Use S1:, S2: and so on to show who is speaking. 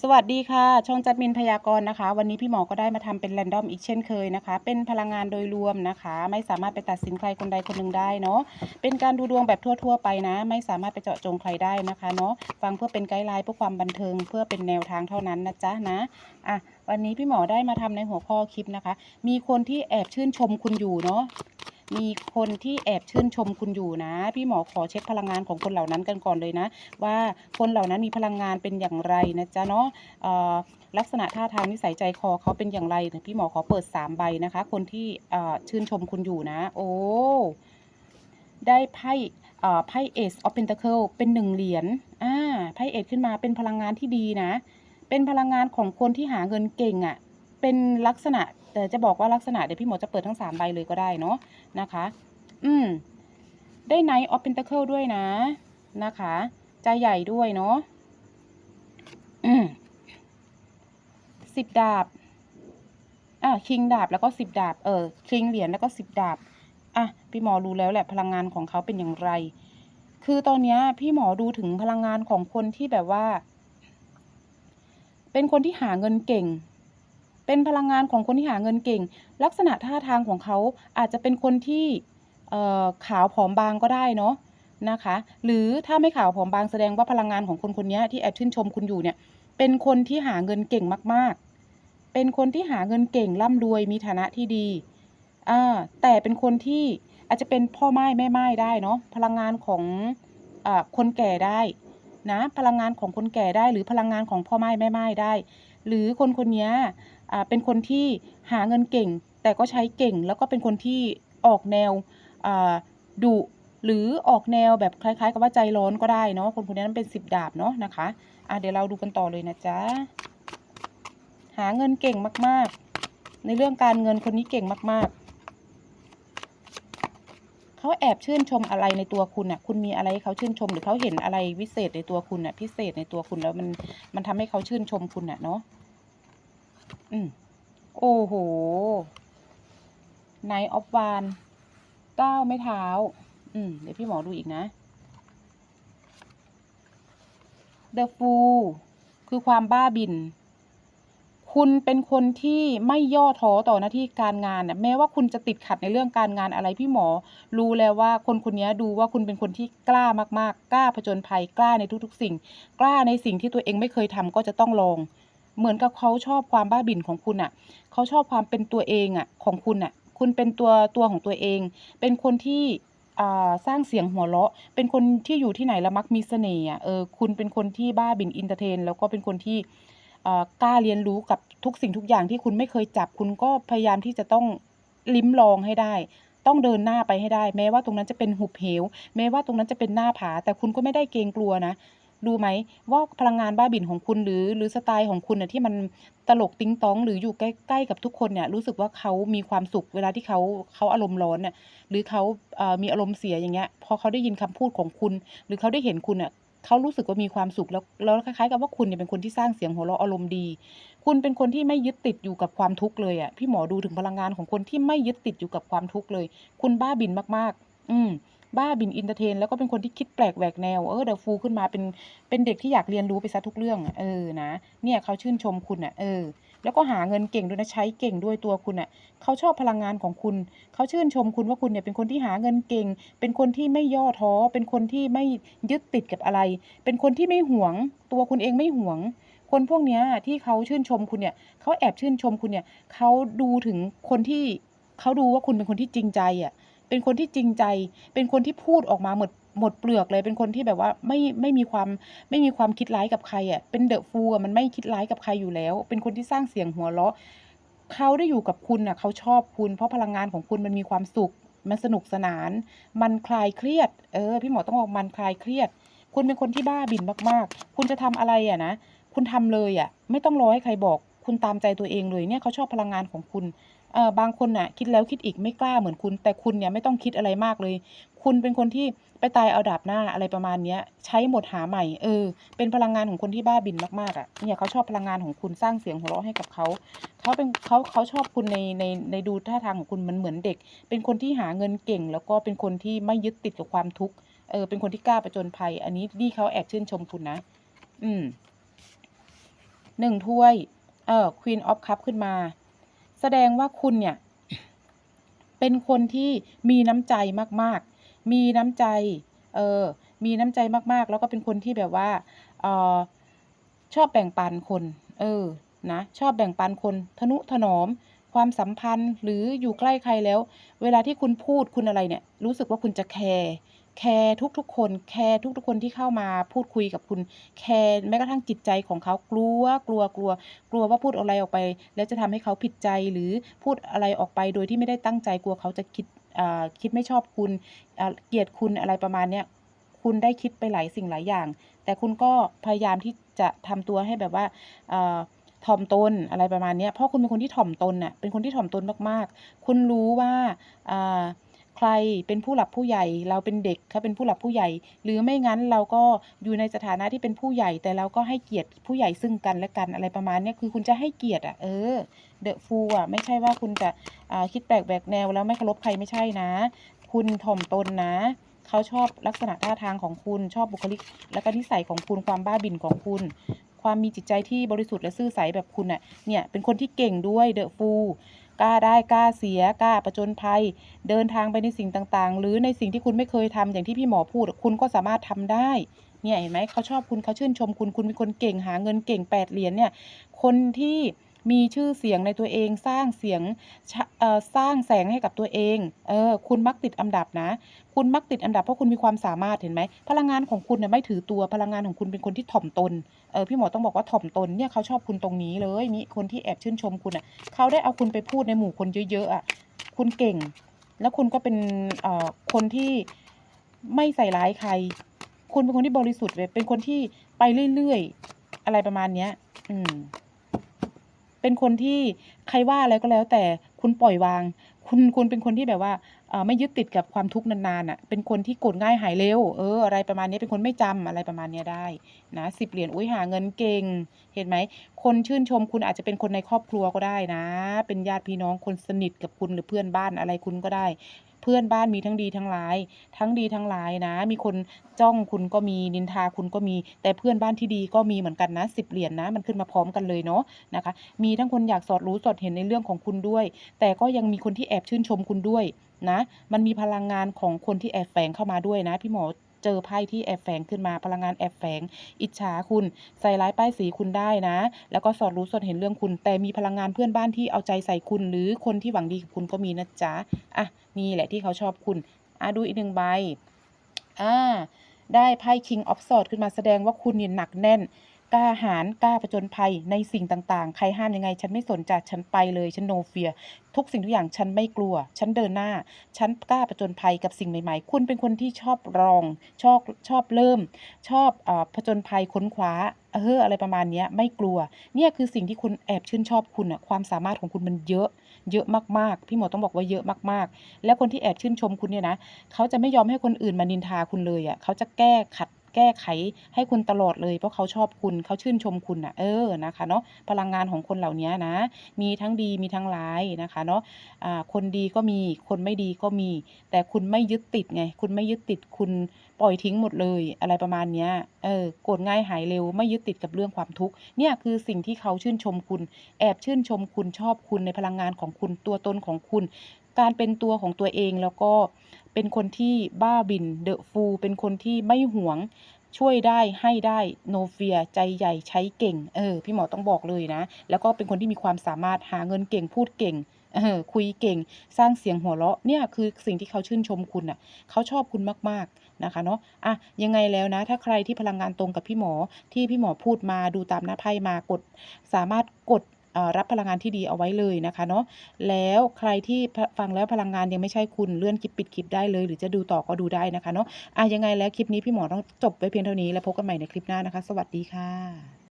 S1: สวัสดีค่ะ ช่องจัดมินพยากรณ์นะคะ วันนี้พี่หมอก็ได้มาทำเป็นแรนดอมอีกเช่นเคยนะคะ เป็นพลังงานโดยรวมนะคะ ไม่สามารถไปตัดสินใครคนใดคนหนึ่งได้เนาะ เป็นการดูดวงแบบทั่ว ๆ ไปนะ ไม่สามารถไปเจาะจงใครได้นะคะเนาะ ฟังเพื่อเป็นไกด์ไลน์เพื่อความบันเทิง เพื่อเป็นแนวทางเท่านั้นนะจ๊ะนะ อะ วันนี้พี่หมอได้มาทำในหัวข้อคลิปนะคะ มีคนที่แอบชื่นชมคุณอยู่เนาะ มีคนที่แอบชื่นชมคุณอยู่นะ พี่หมอขอเช็คพลังงานของคนเหล่านั้นกันก่อนเลยนะ ว่าคนเหล่านั้นมีพลังงานเป็นอย่างไรนะจ๊ะเนาะลักษณะท่าทางนิสัยใจคอเขาเป็นอย่างไรเนี่ยพี่หมอขอเปิดสามใบนะคะ คนที่ชื่นชมคุณอยู่นะ โอ้ได้ไพ่ไพ่เอสออฟเพนตาเคิลเป็นหนึ่งเหรียญอ่าไพ่เอสขึ้นมาเป็นพลังงานที่ดีนะ เป็นพลังงานของคนที่หาเงินเก่งอะ่ะ เป็นลักษณะแต่จะบอกว่าลักษณะเดี๋ยวพี่หมอจะเปิดทั้งสามใบเลยก็ได้เนาะ นะคะ อืม ได้ Knight of Pentacle ด้วยนะ นะคะใจใหญ่ด้วยเนาะอืมสิบดาบ อะคิงดาบแล้วก็สิบดาบ เออคิงเหรียญแล้วก็สิบดาบ อะ พี่หมอรู้แล้วแหละพลังงานของเขาเป็นอย่างไร คือตอนนี้พี่หมอดูถึงพลังงานของคนที่แบบว่า เป็นคนที่หาเงินเก่ง เป็นพลังงานของคนที่หาเงินเก่ง ลักษณะท่าทางของเขาอาจจะเป็นคนที่ขาวผอมบางก็ได้เนาะนะคะ หรือถ้าไม่ขาวผอมบางแสดงว่าพลังงานของคนคนนี้ที่แอบชื่นชมคุณอยู่เนี่ย เป็นคนที่หาเงินเก่งมาก ๆ เป็นคนที่หาเงินเก่งร่ำรวยมีฐานะที่ดีอ่าแต่เป็นคนที่อาจจะเป็นพ่อไม้แม่ไม้ได้เนาะพลังงานของอคนแก่ได้ นะพลังงานของคนแก่ได้หรือพลังงานของพ่อไม้แม่ไม้ได้ หรือคนคนนี้เป็นคนที่หาเงินเก่ง แต่ก็ใช้เก่งแล้วก็เป็นคนที่ออกแนวดุหรือออกแนวแบบคล้าย ๆ กับว่าใจร้อนก็ได้เนาะคนคนนี้นั้นเป็นสิบดาบเนาะนะคะอะเดี๋ยวเราดูกันต่อเลยนะจ๊ะหาเงินเก่งมากๆ ในเรื่องการเงินคนนี้เก่งมากๆ เขาแอบชื่นชมอะไรในตัวคุณอะ คุณมีอะไรให้เขาชื่นชมหรือเขาเห็นอะไรวิเศษในตัวคุณอะ พิเศษในตัวคุณแล้วมันมันทำให้เขาชื่นชมคุณอะเนาะอืมโอ้โหไนออฟวานเก้าไม้เท้า อืมเดี๋ยวพี่หมอดูอีกนะ The Fool คือความบ้าบิน คุณเป็นคนที่ไม่ย่อท้อต่อหน้าที่การงานน่ะแม้ว่าคุณจะติดขัดในเรื่องการงานอะไรพี่หมอ รู้แล้วว่าคนคนนี้ดูว่าคุณเป็นคนที่กล้ามากๆ กล้าผจญภัยกล้าในทุกๆ สิ่ง กล้าในสิ่งที่ตัวเองไม่เคยทำก็จะต้องลอง เหมือนกับเขาชอบความบ้าบิ่นของคุณอะ เขาชอบความเป็นตัวเองอะของคุณอะ คุณเป็นตัวตัวของตัวเอง เป็นคนที่อ่าสร้างเสียงหัวเราะ เป็นคนที่อยู่ที่ไหนแล้วมักมีเสน่ห์อะเออคุณเป็นคนที่บ้าบิ่นอินเตอร์เทน แล้วก็เป็นคนที่ กล้าเรียนรู้กับทุกสิ่งทุกอย่างที่คุณไม่เคยจับ คุณก็พยายามที่จะต้องลิ้มลองให้ได้ ต้องเดินหน้าไปให้ได้ แม้ว่าตรงนั้นจะเป็นหุบเหว แม้ว่าตรงนั้นจะเป็นหน้าผา แต่คุณก็ไม่ได้เกรงกลัวนะดูไหมว่าพลังงานบ้าบิ่นของคุณหรือหรือสไตล์ของคุณน่ะที่มันตลกติ๊งต้อง หรืออยู่ใกล้ๆกับทุกคนเนี่ยรู้สึกว่าเขามีความสุขเวลาที่เขาเขาอารมณ์ร้อนเนี่ยหรือเขาเอ่อมีอารมณ์เสียอย่างเงี้ยพอเขาได้ยินคำพูดของคุณ หรือเขาได้เห็นคุณอะ เขารู้สึกว่ามีความสุขแล้วแล้วคล้ายๆ กับว่าคุณเนี่ยเป็นคนที่สร้างเสียงหัวเราะอารมณ์ดี คุณเป็นคนที่ไม่ยึดติดอยู่กับความทุกข์เลยอะพี่หมอดูถึงพลังงานของคนที่ไม่ยึดติดอยู่กับความทุกข์เลย คุณบ้าบินมากๆ อืมบ้าบินอินเตอร์เทน แล้วก็เป็นคนที่คิดแปลกแหวกแนว เออเดอะฟูขึ้นมาเป็นเป็นเด็กที่อยากเรียนรู้ไปซะทุกเรื่อง เออนะเนี่ยเขาชื่นชมคุณอะ เออ แล้วก็หาเงินเก่งด้วยนะใช้เก่งด้วยตัวคุณอะเขาชอบพลังงานของคุณ เขาชื่นชมคุณว่าคุณเนี่ยเป็นคนที่หาเงินเก่ง เป็นคนที่ไม่ย่อท้อ เป็นคนที่ไม่ยึดติดกับอะไร เป็นคนที่ไม่หวง ตัวคุณเองไม่หวง คนพวกเนี้ยที่เขาชื่นชมคุณเนี่ยเขาแอบชื่นชมคุณเนี่ยเขาดูถึงคนที่เขาดูว่าคุณเป็นคนที่จริงใจอะ เป็นคนที่จริงใจ เป็นคนที่พูดออกมาหมดหมดเปลือกเลย เป็นคนที่แบบว่าไม่ไม่มีความไม่มีความคิดร้ายกับใครอะ เป็นเดอะฟูอะมันไม่คิดร้ายกับใครอยู่แล้ว เป็นคนที่สร้างเสียงหัวเราะเขาได้อยู่กับคุณอะเขาชอบคุณ เพราะพลังงานของคุณมันมีความสุข มันสนุกสนาน มันคลายเครียด เออ พี่หมอต้องบอกมันคลายเครียด คุณเป็นคนที่บ้าบินมาก ๆ คุณจะทำอะไรอะนะ คุณทำเลยอะ ไม่ต้องรอให้ใครบอก คุณตามใจตัวเองเลยเนี่ยเขาชอบพลังงานของคุณ เออบางคนน่ะคิดแล้วคิดอีกไม่กล้าเหมือนคุณ แต่คุณเนี่ยไม่ต้องคิดอะไรมากเลย คุณเป็นคนที่ไปตายเอาดาบหน้าอะไรประมาณเนี้ย ใช้หมดหาใหม่ เออ เป็นพลังงานของคนที่บ้าบินมากๆอะเนี่ยเขาชอบพลังงานของคุณสร้างเสียงหัวเราะให้กับเขาเขาเป็นเขาเขาชอบคุณในในในดูท่าทางของคุณมันเหมือนเด็ก เป็นคนที่หาเงินเก่ง แล้วก็เป็นคนที่ไม่ยึดติดกับความทุกข์เออเป็นคนที่กล้าผจญภัย อันนี้นี่เขาแอบชื่นชมคุณนะ อืมหนึ่งถ้วย เออ Queen of Cup ขึ้นมา แสดงว่าคุณเนี่ย เป็นคนที่มีน้ำใจมาก ๆ มีน้ำใจ เออ มีน้ำใจมากๆ แล้วก็เป็นคนที่แบบว่าเออชอบแบ่งปันคน เออ นะ ชอบแบ่งปันคน ทนุถนอม ความสัมพันธ์ หรืออยู่ใกล้ใครแล้ว เวลาที่คุณพูดคุณอะไรเนี่ย รู้สึกว่าคุณจะแคร์ แคร์ทุกๆคน แคร์ทุกๆคนที่เข้ามาพูดคุยกับคุณ แคร์แม้กระทั่งจิตใจของเขากลัว กลัว กลัว กลัวว่าพูดอะไรออกไป แล้วจะทำให้เขาผิดใจหรือพูดอะไรออกไปโดยที่ไม่ได้ตั้งใจกลัวเขาจะคิดอ่าคิดไม่ชอบคุณอ่าเกลียดคุณอะไรประมาณเนี้ย คุณได้คิดไปหลายสิ่งหลายอย่าง แต่คุณก็พยายามที่จะทำตัวให้แบบว่าอ่าถ่อมตนอะไรประมาณเนี้ยเพราะคุณเป็นคนที่ถ่อมตนน่ะ เป็นคนที่ถ่อมตนมากๆ คุณรู้ว่าอ่า ใครเป็นผู้หลักผู้ใหญ่ เราเป็นเด็กเขาเป็นผู้หลักผู้ใหญ่ หรือไม่งั้นเราก็อยู่ในสถานะที่เป็นผู้ใหญ่ แต่เราก็ให้เกียรติผู้ใหญ่ซึ่งกันและกันอะไรประมาณนี้คือคุณจะให้เกียรติอะเออ The Fool อะไม่ใช่ว่าคุณจะคิดแปลกแหวกแนวแล้วไม่เคารพใครไม่ใช่นะ คุณถ่อมตนนะเขาชอบลักษณะท่าทางของคุณชอบบุคลิก และก็นิสัยของคุณความบ้าบิ่นของคุณ ความมีจิตใจที่บริสุทธิ์และซื่อใสแบบคุณน่ะเนี่ยเป็นคนที่เก่งด้วย The Fool กล้าได้กล้าเสียกล้าประจนภัย เดินทางไปในสิ่งต่างๆ หรือในสิ่งที่คุณไม่เคยทำอย่างที่พี่หมอพูด คุณก็สามารถทำได้เนี่ยเห็นไหมเขาชอบคุณเขาชื่นชมคุณคุณเป็นคนเก่งหาเงินเก่งแปดเหรียญเนี่ยคนที่ มีชื่อเสียงในตัวเองสร้างเสียงสร้างแสงให้กับตัวเองเออคุณมักติดอันดับนะ คุณมักติดอันดับเพราะคุณมีความสามารถเห็นไหมพลังงานของคุณน่ะไม่ถือตัวพลังงานของคุณเป็นคนที่ถ่อมตนเออพี่หมอต้องบอกว่าถ่อมตนเนี่ยเขาชอบคุณตรงนี้เลยมีคนที่แอบชื่นชมคุณน่ะเขาได้เอาคุณไปพูดในหมู่คนเยอะๆอะคุณเก่ง แล้วคุณก็เป็นคนที่ไม่ใส่ร้ายใคร คุณเป็นคนที่บริสุทธิ์เลยเป็นคนที่ไปเรื่อยๆ อะไรประมาณเนี้ย อืม เป็นคนที่ใครว่าอะไรก็แล้วแต่คุณปล่อยวาง คุณคุณเป็นคนที่แบบว่าไม่ยึดติดกับความทุกข์นานๆน่ะ เป็นคนที่โกรธง่ายหายเร็ว เออ อะไรประมาณนี้ เป็นคนไม่จำอะไรประมาณนี้ได้นะสิบเหรียญ อุ้ยหาเงินเก่ง เห็นไหม คนชื่นชมคุณอาจจะเป็นคนในครอบครัวก็ได้นะ เป็นญาติพี่น้อง คนสนิทกับคุณหรือเพื่อนบ้านอะไรคุณก็ได้ เพื่อนบ้านมีทั้งดีทั้งร้าย ทั้งดีทั้งร้ายนะ มีคนจ้องคุณก็มีนินทาคุณก็มี แต่เพื่อนบ้านที่ดีก็มีเหมือนกันนะสิบเหรียญนะ มันขึ้นมาพร้อมกันเลยเนาะนะคะ มีทั้งคนอยากสอดรู้สอดเห็นในเรื่องของคุณด้วย แต่ก็ยังมีคนที่แอบชื่นชมคุณด้วยนะ มันมีพลังงานของคนที่แอบแฝงเข้ามาด้วยนะพี่หมอ เจอไพ่ที่แอบแฝงขึ้นมาพลังงานแอบแฝง อิจฉาคุณ ใส่ร้ายป้ายสีคุณได้นะ แล้วก็สอดรู้สอดเห็นเรื่องคุณ แต่มีพลังงานเพื่อนบ้านที่เอาใจใส่คุณ หรือคนที่หวังดีกับคุณก็มีนะจ๊ะอะนี่แหละที่เขาชอบคุณอะดูอีกหนึ่งใบอ่าได้ไพ่ King of Swords ขึ้นมาแสดงว่าคุณเนี่ยหนักแน่น กล้าหาญกล้าผจญภัยในสิ่งต่างๆ ใครห้ามยังไง ฉันไม่สนใจฉันไปเลยฉัน No fear ทุกสิ่งทุกอย่างฉันไม่กลัว ฉันเดินหน้า ฉันกล้าผจญภัยกับสิ่งใหม่ๆ คุณเป็นคนที่ชอบลองชอบชอบเริ่ม ชอบอผจญภัยค้นคว้าเอออะไรประมาณนี้ไม่กลัว เนี่ยคือสิ่งที่คุณแอบชื่นชอบคุณน่ะความสามารถของคุณมันเยอะ เยอะมากๆ พี่หมอต้องบอกว่าเยอะมากๆ แล้วคนที่แอบชื่นชมคุณเนี่ยนะเขาจะไม่ยอมให้คนอื่นมานินทาคุณเลยอะเขาจะแก้ขัด แก้ไขให้คุณตลอดเลย เพราะเขาชอบคุณเขาชื่นชมคุณน่ะเออนะคะเนาะพลังงานของคนเหล่านี้นะ มีทั้งดีมีทั้งร้ายนะคะเนาะคนดีก็มีคนไม่ดีก็มี แต่คุณไม่ยึดติดไง คุณไม่ยึดติดคุณปล่อยทิ้งหมดเลยอะไรประมาณเนี้ยเออโกรธง่ายหายเร็วไม่ยึดติดกับเรื่องความทุกข์เนี่ยคือสิ่งที่เขาชื่นชมคุณ แอบชื่นชมคุณชอบคุณในพลังงานของคุณตัวตนของคุณ การเป็นตัวของตัวเองแล้วก็เป็นคนที่บ้าบิน The Fool เป็นคนที่ไม่หวงช่วยได้ให้ได้ No fear ใจใหญ่ใช้เก่ง เออ พี่หมอต้องบอกเลยนะ แล้วก็เป็นคนที่มีความสามารถหาเงินเก่งพูดเก่งเออคุยเก่งสร้างเสียงหัวเราะเนี่ยคือสิ่งที่เขาชื่นชมคุณน่ะเขาชอบคุณมากๆนะคะเนาะอะยังไงแล้วนะ ถ้าใครที่พลังงานตรงกับพี่หมอที่พี่หมอพูดมาดูตามหน้าไพ่มากด สามารถกด รับพลังงานที่ดีเอาไว้เลยนะคะเนาะแล้วใครที่ฟังแล้วพลังงานยังไม่ใช่คุณเลื่อนคลิปปิดคลิปได้เลย หรือจะดูต่อก็ดูได้นะคะเนาะอะยังไงแล้วคลิปนี้พี่หมอต้องจบไว้เพียงเท่านี้แล้วพบกันใหม่ในคลิปหน้านะคะ สวัสดีค่ะ